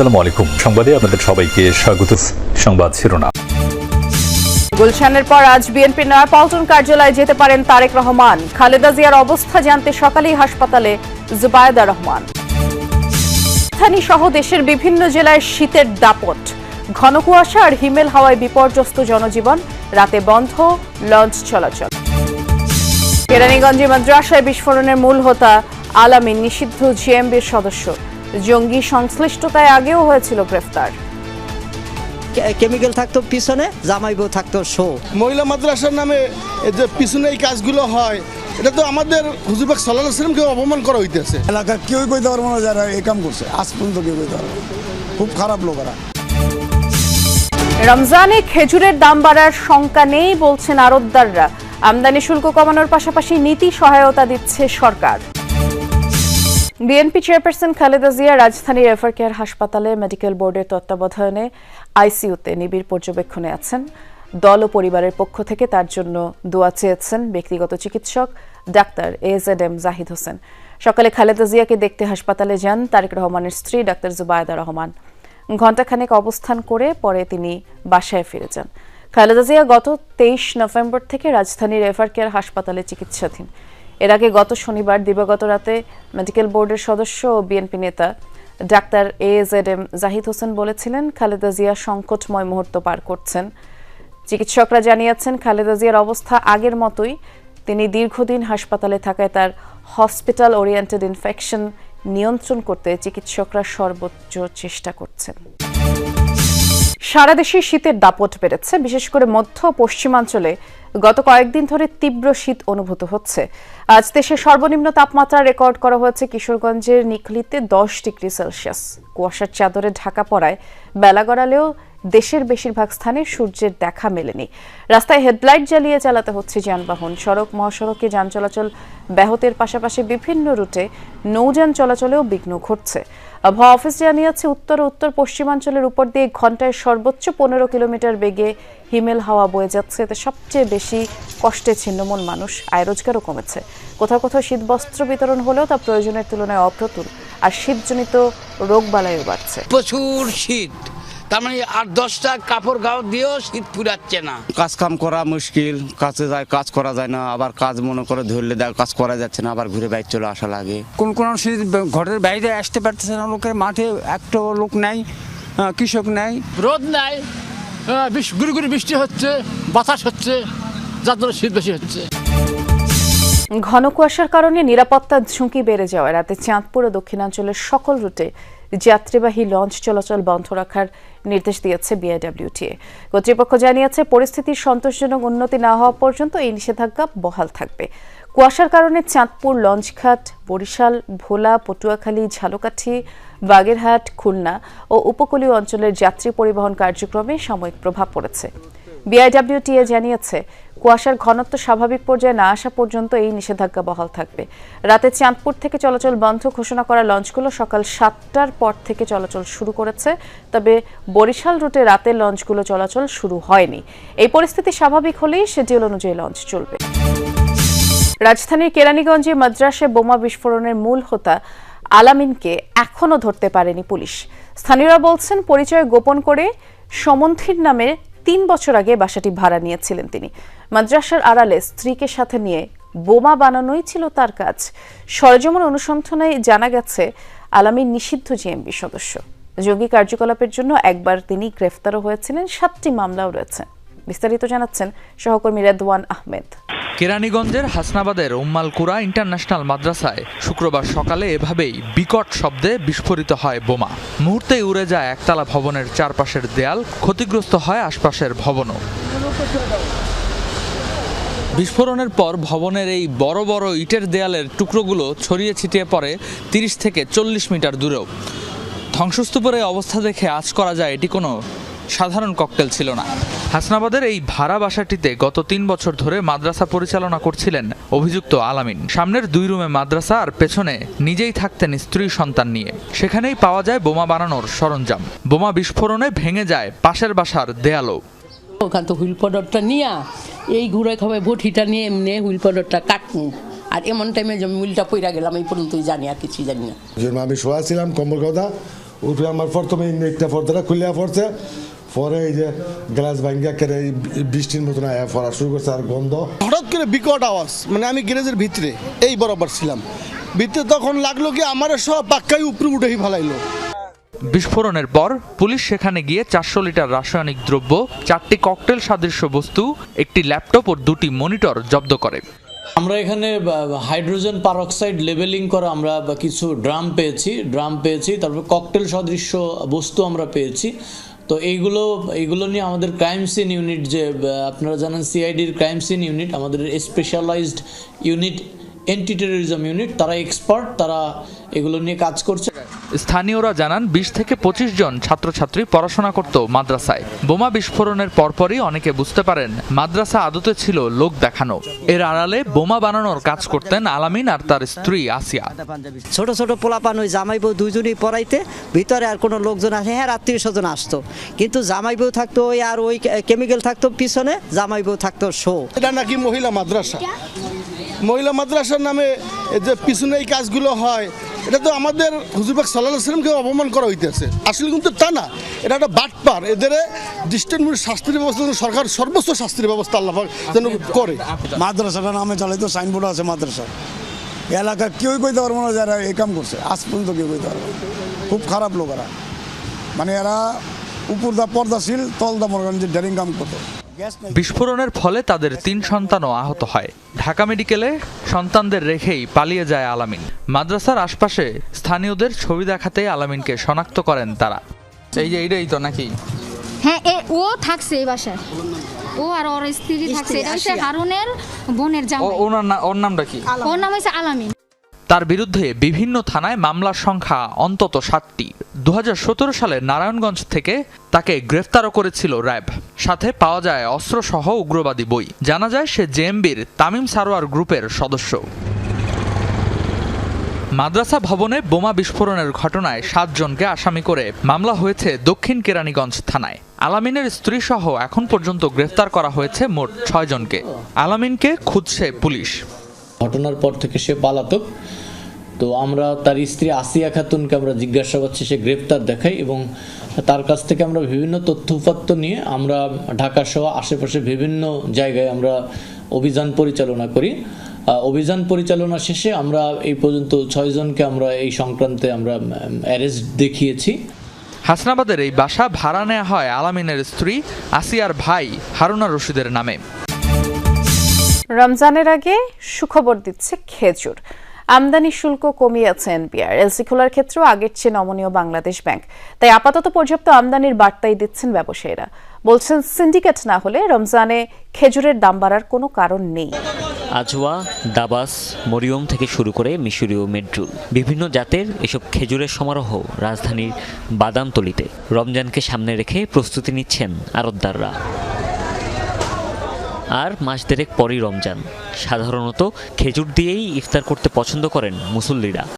আসসালামু আলাইকুম। সংবাদে আপনাদের সবাইকে স্বাগত। সংবাদ শিরোনাম। গুলশানের পর আজ নয়াপল্টন কার্যালয়ে যেতে পারেন তারেক রহমান। খালেদা জিয়ার অবস্থা জানতে সকালেই হাসপাতালে জুবায়েদা রহমান। রাজধানী সহ দেশের বিভিন্ন জেলায় শীতের দাপট। ঘন কুয়াশা আর হিমেল হাওয়ায় বিপর্যস্ত জনজীবন। রাতে বন্ধ, লঞ্চ চলাচল। কেরানীগঞ্জে মাদ্রাসায় বিস্ফোরণের মূল হোতা আলামিন নিষিদ্ধ জিএমবির সদস্য। জঙ্গি সংশ্লিষ্টতায় আগেও হয়েছিল গ্রেফতার। কেমিক্যাল থাকতো পিছনে জামাই বউ থাকতো শো। মহিলা মাদ্রাসার নামে এই যে পিছনে এই কাজগুলো হয় এটা তো আমাদের হুজুরবাগ সাল্লাহ সাল্লামকে অপমান করা হইতেছে। এলাকার কেউই কইতে পারব না যারা এই কাম করছে। আজ পর্যন্ত কেউ পারব না। খুব খারাপ লোক এরা রমজানে খেজুরের দাম বাড়ার শঙ্কা নেই বলছেন আড়তদাররা আমদানি শুল্ক কমানোর পাশাপাশি নীতি সহায়তা দিচ্ছে সরকার। বিএনপি চেয়ারপারসন খালেদা জিয়া রাজধানীর রেফার কেয়ার হাসপাতালে মেডিকেল বোর্ডের তত্ত্বাবধানে আইসিইউতে নিবিড় পর্যবেক্ষণে আছেন। দল ও পরিবারের পক্ষ থেকে তার জন্য দোয়া চেয়েছেন ব্যক্তিগত চিকিৎসক doctor A Z M Zahid Hossain. সকালে খালেদা জিয়াকে দেখতে হাসপাতালে যান তারেক রহমানের স্ত্রী ডাক্তার জুবায়দা রহমান। ঘণ্টাখানেক অবস্থান করে পরে তিনি বাসায় ফিরে যান। খালেদা জিয়া গত তেইশ নভেম্বর থেকে রাজধানীর রেফার কেয়ার হাসপাতালে চিকিৎসাধীন। এর আগে গত শনিবার দিবাগত রাতে মেডিকেল বোর্ডের সদস্য ও বিএনপি নেতা doctor A Z M Zahid Hossain বলেছিলেন, খালেদা জিয়া সংকটময় মুহূর্ত পার করছেন। চিকিৎসকরা জানিয়েছেন, খালেদা জিয়ার অবস্থা আগের মতোই। তিনি দীর্ঘদিন হাসপাতালে থাকায় তার হসপিটাল ওরিয়েন্টেড ইনফেকশন নিয়ন্ত্রণ করতে চিকিৎসকরা সর্বোচ্চ চেষ্টা করছেন। সারা দেশে শীতের দাপট বেড়েছে। বিশেষ করে মধ্য পশ্চিমাঞ্চলে গত কয়েকদিন ধরে তীব্র শীত অনুভূত হচ্ছে। আজ দেশের সর্বনিম্ন তাপমাত্রা রেকর্ড করা হয়েছে কিশোরগঞ্জের নিকলিতে দশ ডিগ্রি সেলসিয়াস। কুয়াশার চাদরে ঢাকা পড়ায় বেলা গড়ালেও দেশের বেশিরভাগ স্থানে সূর্যের দেখা মেলেনি। রাস্তায় হেডলাইট জ্বালিয়ে চালাতে হচ্ছে যানবাহন। সড়ক মহাসড়কে যান চলাচল ব্যাহতের পাশাপাশি বিভিন্ন রুটে নৌযান চলাচলেও বিঘ্ন ঘটছে। আবহাওয়া অফিস জানিয়েছে, উত্তর ও উত্তর পশ্চিমাঞ্চলের উপর দিয়ে ঘন্টায় সর্বোচ্চ পনেরো কিলোমিটার বেগে হিমেল হাওয়া বয়ে যাচ্ছে। এতে সবচেয়ে বেশি কষ্টে ছিন্নমন মানুষ। আয় রোজগারও কমেছে। কোথাও কোথাও শীতবস্ত্র বিতরণ হলেও তা প্রয়োজনের তুলনায় অপ্রতুল। আর শীতজনিত রোগবালাইও বাড়ছে। প্রচুর শীত। তার মানে আট দশটা কাপড় গাও দিয়েও শীত পুরাচ্ছে না। কাজ কাম করা মুশকিল কাছে যায় কাজ করা যায় না আবার কাজ মনে করে ধরলে দেখ কাজ করা যাচ্ছে না আবার ঘুরে বাইক চলে আসা লাগে। কোন কোন শীত ঘরের বাইরে আসতে পারতেছে না লোকের মাঠে একটা লোক নাই কৃষক নাই। রোদ নাই গুড়ি গুড়ি বৃষ্টি হচ্ছে বাতাস হচ্ছে যার জন্য শীত বেশি হচ্ছে। ঘন কুয়াশার কারণে নিরাপত্তার ঝুঁকি বেড়ে যাওয়ায় রাতে চাঁদপুর ও দক্ষিণাঞ্চলের সকল রুটে যাত্রীবাহী লঞ্চ চলাচল বন্ধ রাখার নির্দেশ দিয়েছে বিআইডব্লিউটিএ কর্তৃপক্ষ জানিয়েছে পরিস্থিতির সন্তোষজনক উন্নতি না হওয়া পর্যন্ত এই নিষেধাজ্ঞা বহাল থাকবে। কুয়াশার কারণে চাঁদপুর লঞ্চঘাট, বরিশাল, ভোলা, পটুয়াখালী, ঝালকাঠি, বাগেরহাট, খুলনা ও উপকূলীয় অঞ্চলের যাত্রী পরিবহন কার্যক্রমে সাময়িক প্রভাব পড়েছে। বিআইডব্লিউটিএ জানিয়েছে, কুয়াশার ঘনত্ব স্বাভাবিক পর্যায়ে না আসা পর্যন্ত এই নিষেধাজ্ঞা বহাল থাকবে। রাতে চাঁদপুর থেকে চলাচল বন্ধ ঘোষণা করা লঞ্চগুলো সকাল সাতটার পর থেকে চলাচল শুরু করেছে, তবে বরিশাল রুটে রাতে লঞ্চগুলো চলাচল শুরু হয়নি। এই পরিস্থিতি স্বাভাবিক হলেই শিডিউল অনুযায়ী লঞ্চ চলবে। রাজধানীর কেরানীগঞ্জে মাদ্রাসে বোমা বিস্ফোরণের মূল হোতা আলামিনকে এখনও ধরতে পারেনি পুলিশ। স্থানীয়রা বলছেন, পরিচয় গোপন করে সমন্থির নামে তিন বছর আগে বাসাটি ভাড়া নিয়েছিলেন তিনি। মাদ্রাসার আড়ালে স্ত্রীকে সাথে নিয়ে বোমা বানানোই ছিল তার কাজ। সরজমন অনুসন্ধানে জানা গেছে আলামী নিষিদ্ধ জিএমবি সদস্য। জঙ্গি কার্যকলাপের জন্য একবার তিনি গ্রেফতারও হয়েছিলেন, সাতটি মামলাও রয়েছে। বিস্তারিত জানাচ্ছেন সহকর্মী রেদওয়ান আহমেদ। কেরানীগঞ্জের হাসনাবাদের উম্মালকুরা ইন্টারন্যাশনাল মাদ্রাসায় শুক্রবার সকালে এভাবেই বিকট শব্দে বিস্ফোরিত হয় বোমা। মুহূর্তেই উড়ে যায় একতলা ভবনের চারপাশের দেয়াল, ক্ষতিগ্রস্ত হয় আশপাশের ভবনও। বিস্ফোরণের পর ভবনের এই বড় বড় ইটের দেয়ালের টুকরোগুলো ছড়িয়ে ছিটিয়ে পড়ে তিরিশ থেকে চল্লিশ মিটার দূরেও। ধ্বংসস্তূপের অবস্থা দেখে আজ করা যায় এটি কোনো সাধারণ ককটেল ছিল না। হাসনাবাদের এই ভাড়া বাসাটিতে গত তিন বছর ধরে মাদ্রাসা পরিচালনা করছিলেন অভিযুক্ত আলামিন। সামনের দুই রুমে মাদ্রাসা আর পেছনে নিজেই থাকতেন স্ত্রী সন্তান নিয়ে। সেখানেই পাওয়া যায় বোমা বানানোর সরঞ্জাম। বোমা বিস্ফোরণে ভেঙে যায় পাশের বাসার দেয়ালও। ওখান তো হুইল পাউডারটা নিয়ে এই ঘুরে খাবে বটিটা নিয়ে এমনি হুইল পাউডারটা কাটুন আর এমন টাইমে যে মিলটা পইরা গেলাম এই পর্যন্তই জানি আর কিছুই জানি না। আমি শোয়া ছিলাম কম্বল কথা উঠে আমার প্রথমে নেটটা পর্দাটা খুলিয়া পড়ছে। পরে এই যে গ্লাস ভাঙ্গিয়া কেড়ে এই বৃষ্টির মতন আয়া পড়া শুরু করছে আর গন্ধ। হঠাৎ করে বিকট আওয়াজ মানে আমি গ্যারেজের ভিতরে এই বরাবর ছিলাম। ভিতরে তখন লাগল কি আমার সব পাক্কাই উপরে উঠেই ফেলাইলো। বিস্ফোরণের পর পুলিশ সেখানে গিয়ে চারশো লিটার রাসায়নিক দ্রব্য চারটি ককটেল সাদৃশ্য বস্তু একটি ল্যাপটপ ও দুটি মনিটর জব্দ করে। আমরা এখানে হাইড্রোজেন পারঅক্সাইড লেভেলিং করা আমরা কিছু ড্রাম পেয়েছি। ড্রাম পেয়েছি তারপর ককটেল সদৃশ্য বস্তু আমরা পেয়েছি। তো এইগুলো এইগুলো নিয়ে আমাদের ক্রাইম সিন ইউনিট যে আপনারা জানেন সিআইডির ক্রাইম সিন ইউনিট আমাদের specialized unit anti terrorism unit তারা এক্সপার্ট তারা এগুলো নিয়ে কাজ করছে। স্থানীয়রা জানান বিশ থেকে পঁচিশ জন ছাত্রছাত্রী পড়াশোনা করত মাদ্রাসায়। বোমা বিস্ফোরণের পরপরই অনেকে বুঝতে পারেন মাদ্রাসা আদতে ছিল লোক দেখানো। এর আড়ালে বোমা বানানোর কাজ করতেন আলামিন আর তার স্ত্রী আসিয়া। ছোট ছোট পোলাপান ওই জামাই বউ দুইজনই পড়াইতে ভিতরে আর কোনো লোকজন আসে হ্যাঁ আত্মীয় স্বজন আসতো। কিন্তু জামাই বউ থাকতো ওই আর ওই কেমিক্যাল থাকতো পিছনে জামাই বউ থাকতো শো। এটা নাকি মহিলা মাদ্রাসা? মহিলা মাদ্রাসার নামে যে পিছনে এই কাজগুলো হয় এটা তো আমাদের হুজুরবাগ সাল্লাহ সাল্লামকে অপমান করা হইতেছে। আসলে কিন্তু তা না, এটা একটা বাটপার। এদের দৃষ্টান্তমূলক শাস্তির ব্যবস্থা সরকার সর্বোচ্চ শাস্তির ব্যবস্থা আল্লাহ যেন করে। মাদ্রাসাটা নামে চালাইতো সাইনবোর্ড আছে মাদ্রাসা। এলাকা কেউই কইতে পারব না যারা এই কাম করছে। আজ পর্যন্ত কেউ কইতে পারব খুব খারাপ লোক এরা। মানে এরা উপর দা পর্দাশীল তল দা মনে করেন যে ডেরিং কাম করতো। বিস্ফোরণের ফলে তাদের তিন সন্তানও আহত হয়। ঢাকা মেডিকেলে সন্তানদের রেখেই পালিয়ে যায় আলামিন। মাদ্রাসার আশপাশে স্থানীয়দের ছবি দেখাতে আলামিনকে শনাক্ত করেন তারা। এই যে এইটাই তো নাকি? হ্যাঁ এ ও থাকছে এই বাসায়। ও আর ওর স্ত্রী থাকছে। এটা হচ্ছে হারুনের বোনের জামাই। ওনার ওর নামটা কি? ওর নাম হচ্ছে আলামিন। তার বিরুদ্ধে বিভিন্ন থানায় মামলার সংখ্যা অন্তত সাতটি। দু হাজার সতেরো সালে নারায়ণগঞ্জ থেকে তাকে গ্রেফতারও করেছিল র্যাব। সাথে পাওয়া যায় অস্ত্রসহ উগ্রবাদী বই। জানা যায় সে জেএমবির তামিম সারোয়ার গ্রুপের সদস্য। মাদ্রাসা ভবনে বোমা বিস্ফোরণের ঘটনায় সাতজনকে আসামি করে মামলা হয়েছে দক্ষিণ কেরানীগঞ্জ থানায়। আলামিনের স্ত্রী সহ এখন পর্যন্ত গ্রেফতার করা হয়েছে মোট ছয়জনকে। আলামিনকে খুঁজছে পুলিশ। ঘটনার পর থেকে সে পালাতক। তো আমরা তার স্ত্রী আসিয়া খাতুনকে আমরা জিজ্ঞাসাবাদ শেষে গ্রেপ্তার দেখাই এবং তার কাছ থেকে আমরা বিভিন্ন তথ্য উপাত্ত নিয়ে আমরা ঢাকা সহ আশেপাশে বিভিন্ন জায়গায় আমরা অভিযান পরিচালনা করি। অভিযান পরিচালনা শেষে আমরা এই পর্যন্ত ছয়জনকে আমরা এই সংক্রান্তে আমরা অ্যারেস্ট দেখিয়েছি। হাসনাবাদের এই বাসা ভাড়া নেওয়া হয় আলামিনের স্ত্রী আসিয়ার ভাই হারুনা রশিদের নামে। রমজানের আগে সুখবর দিচ্ছে খেজুর। আমদানি শুল্ক কমিয়েছে এনপিআর এলসি খোলার ক্ষেত্রেও আগের চেয়ে নমনীয় বাংলাদেশ ব্যাংক। তাই আপাতত পর্যাপ্ত আমদানির বার্তাই দিচ্ছেন ব্যবসায়ীরা। বলছেন, সিন্ডিকেট না হলে রমজানে খেজুরের দাম বাড়ার কোনো কারণ নেই। আজওয়া দাবাস, মরিয়ম থেকে শুরু করে মিশরীয় মেড্রুল, বিভিন্ন জাতের এসব খেজুরের সমারোহ রাজধানীর বাদামতলিতে। রমজানকে সামনে রেখে প্রস্তুতি নিচ্ছেন আরতদাররা। আর মাস দেড়েক পরই রমজান। সাধারণত খেজুর দিয়েই ইফতার করতে পছন্দ করেন মুসল্লিরা।